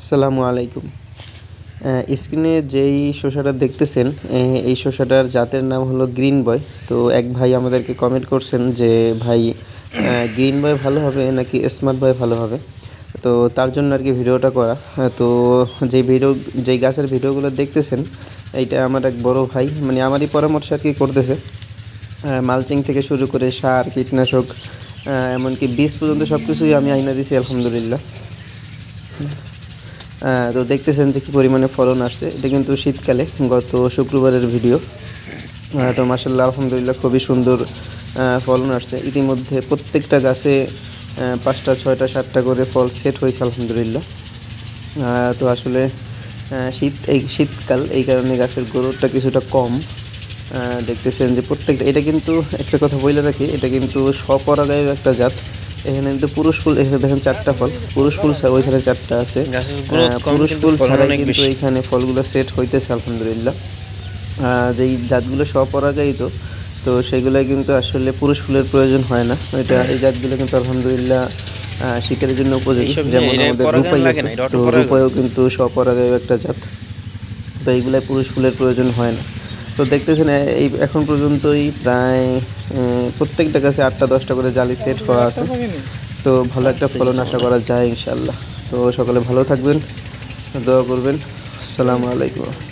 আসসালামু আলাইকুম। স্ক্রিনে যেই শসাটা দেখতেছেন এই শসাটার জাতের নাম হলো গ্রিন বয়। তো এক ভাই আমাদেরকে কমেন্ট করছেন যে, ভাই গ্রিন বয় ভালো হবে নাকি স্মার্ট বয় ভালো হবে? তো তার জন্য আর কি ভিডিওটা করা। তো যেই ভিডিও, যেই গাছের ভিডিওগুলো দেখতেছেন, এইটা আমার এক বড় ভাই মানে আমারই পরামর্শ আর কি করতেছে। মালচিং থেকে শুরু করে সার, কীটনাশক এমনকি বীজ পর্যন্ত সব কিছুই আমি আইনা দিছি, আলহামদুলিল্লাহ। তো দেখতেছেন যে কী পরিমাণে ফলন আসছে। এটা কিন্তু শীতকালে, গত শুক্রবারের ভিডিও। তো মাসাল্লাহ আলহামদুলিল্লাহ খুবই সুন্দর ফলন আসছে। ইতিমধ্যে প্রত্যেকটা গাছে পাঁচটা, ছয়টা, সাতটা করে ফল সেট হয়েছে, আলহামদুলিল্লাহ। তো আসলে শীত, এই শীতকাল, এই কারণে গাছের গ্রোথটা কিছুটা কম। দেখতেছেন যে প্রত্যেকটা, এটা কিন্তু একটা কথা বলে রাখি, এটা কিন্তু স্বপরাগায়ী একটা জাত। এখানে কিন্তু পুরুষ ফুল এখানে দেখেন চারটা ফল। পুরুষ ফুল ছাড়া ওইখানে চারটা আছে। পুরুষ ফুল ছাড়াই কিন্তু এখানে ফলগুলো সেট হইতেছে আলহামদুলিল্লাহ। যেই জাতগুলো স্বপরাগায়িত তো সেগুলো কিন্তু আসলে পুরুষ ফুলের প্রয়োজন হয় না। এটা এই জাতগুলো কিন্তু আলহামদুলিল্লাহ শীতের জন্য উপযোগী। যেমন আমাদের রূপাই আছে। তো রূপাইও কিন্তু স্বপরাগায়ী একটা জাত। তো এইগুলাই পুরুষ ফুলের প্রয়োজন হয় না। তো দেখতেছেন এই এখন পর্যন্তই প্রায় প্রত্যেকটা গাছে আটটা, দশটা করে জালি সেট করা আছে। তো ভালো একটা ফলন আশা করা যায় ইনশাল্লাহ তো সকালে ভালো থাকবেন, দোয়া করবেন। আসসালামু আলাইকুম।